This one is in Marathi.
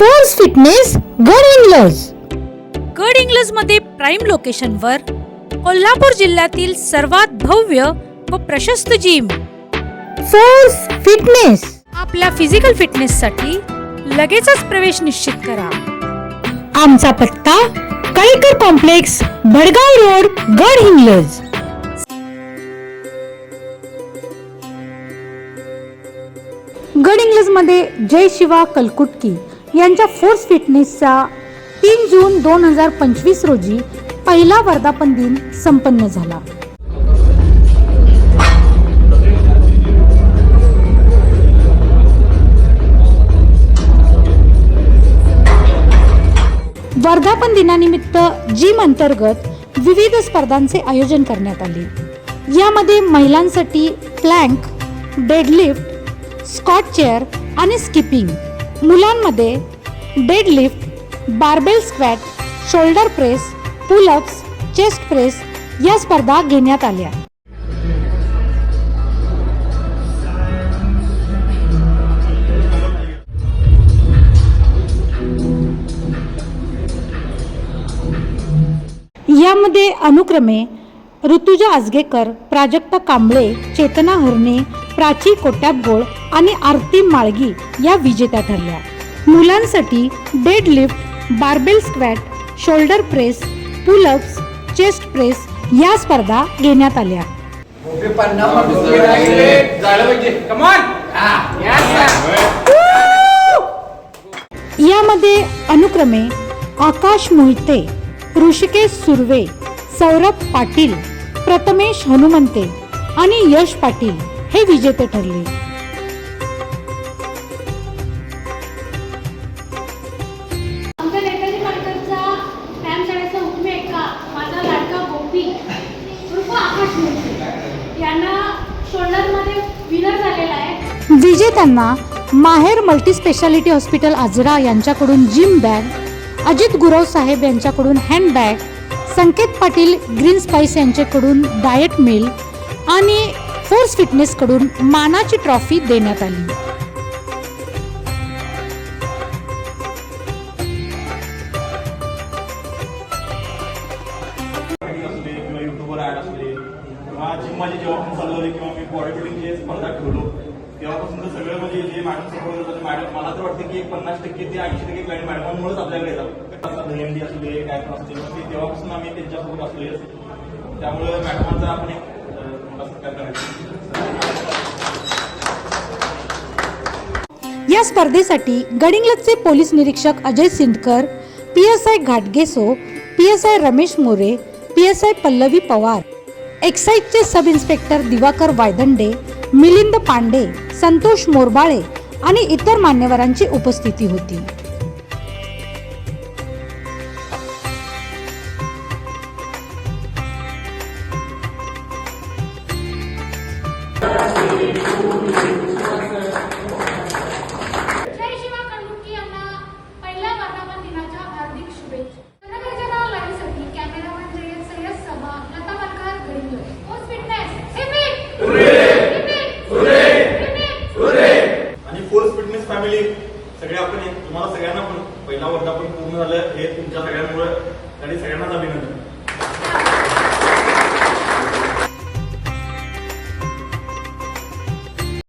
फोर्स फिटनेस गड इंग्लज गड इंग्लजमध्ये प्राईम लोकेशनवर कोल्हापूर जिल्ह्यातील सर्वात भव्य व प्रशस्त जिम फोर्स फिटनेस आपल्या फिजिकल फिटनेससाठी लगेचच प्रवेश निश्चित करा. आमचा पत्ता कळीकर कॉम्प्लेक्स भडगाव रोड गड इंग्लज गड इंग्लजमध्ये जय शिवा कलकुटकी. यांच्या फोर्स फिटनेसचा तीन जून दोन हजार पंचवीस रोजी पहिला वर्धापन दिन संपन्न झाला. वर्धापन दिनानिमित्त जिम अंतर्गत विविध स्पर्धांचे आयोजन करण्यात आले. यामध्ये महिलांसाठी प्लँक डेडलिफ्ट स्कॉट चेअर आणि स्किपिंग मुलांमध्ये deadlift barbell squat shoulder press pullups chest press या स्पर्धा घेण्यात आल्या. यामध्ये अनुक्रमे ऋतुजा आजगेकर प्राजक्ता कांबळे चेतना हरणे प्राची कोट्याबगोळ आणि आरती माळगी या विजेत्या ठरल्या. मुलांसाठी deadlift barbell squat shoulder press pullups chest press या स्पर्धा घेण्यात आल्या. यामध्ये अनुक्रमे आकाश मोहिते ऋषिकेश सुर्वे सौरभ पाटील प्रथमेश हनुमंते आणि यश पाटील हे विजेते ठरले. विजेत्यांना माहेर मल्टी स्पेशालिटी हॉस्पिटल आजरा यांच्याकडून जिम बॅग अजित गुरव साहेब यांच्याकडून handbag Sanket Patil Green Spice यांच्याकडून डाएट मिल आणि फोर्स फिटनेसकडून मानाची ट्रॉफी देण्यात आली. असू किंवा युट्यूबवर ॲड चालू झाली किंवा मी बॉडी बिल्डिंगची स्पर्धा ठेवलो तेव्हापासून तर सगळं म्हणजे जे मॅडम सपोर्ट होतं मॅडम मला तर वाटतं की एक पन्नास टक्के ते ऐंशी टक्के क्लायंट मॅडमांमुळेच आपल्याकडे येतात. असं दहीहंडी असू दे काय पण असू ते तेव्हापासून आम्ही त्यांच्यासोबत असलेले त्यामुळे मॅडमांचा आपण एक मोठा सत्कार करायचा या स्पर्धेसाठी गडिंग्लजचे पोलीस निरीक्षक Ajay Sindkar P S I घाटगेसो P S I Ramesh More P S I Pallavi Pawar एक्साईजचे sub inspector Diwakar Waydande Milind Pande Santosh Morbale आणि इतर मान्यवरांची उपस्थिती होती. फॅमिली सगळे आपण तुम्हाला सगळ्यांना पण पहिला वर्धापन पूर्ण झालं. हे तुमच्या सगळ्यांमुळे आणि सगळ्यांनाच अभिनंदन.